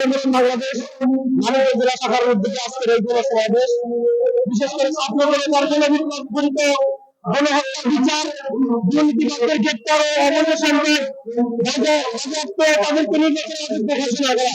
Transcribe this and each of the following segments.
বাংলাদেশ, মাননীয় জেলা শাখার উদ্যোগে আজকের এই সমাবেশ। বিশেষ করে ছাত্রদের বিপরীত গণহত্যা বিচার দুর্নীতিবাদদের গ্রেপ্তার ও অবসরদের বাজেয়াপ্ত তাদেরকে নির্বাচনের ঘোষণা করা।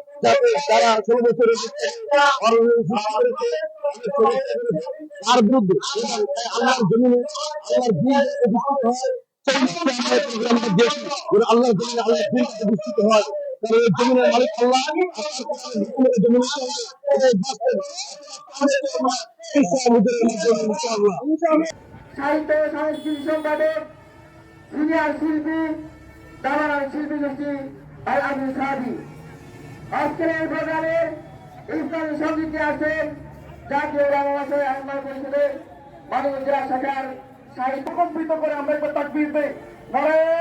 যাতে তারা ষোলো বছরের তার বিরুদ্ধে আল্লাহ জমিনে আল্লাহর প্রতিষ্ঠিত হয় আল্লাহ জমিনে আল্লাহ দিন প্রতিষ্ঠিত হয় তাহলে জমিনের মালিক আল্লাহ জমিনের সাহিত্য সাংস্কৃতিক সম্পাদক সিনিয়র শিল্পী দালার শিল্পী গোষ্ঠী আল আবু সাদি আজকের এই প্রোগ্রামের ইসলামী সঙ্গীতে আছেন জাতীয় রামাবাসায় আহ্বান পরিষদের মানব জেলা শাখার সাহিত্য কম্পিত করে আমরা একবার তাকবির নারায়ণ!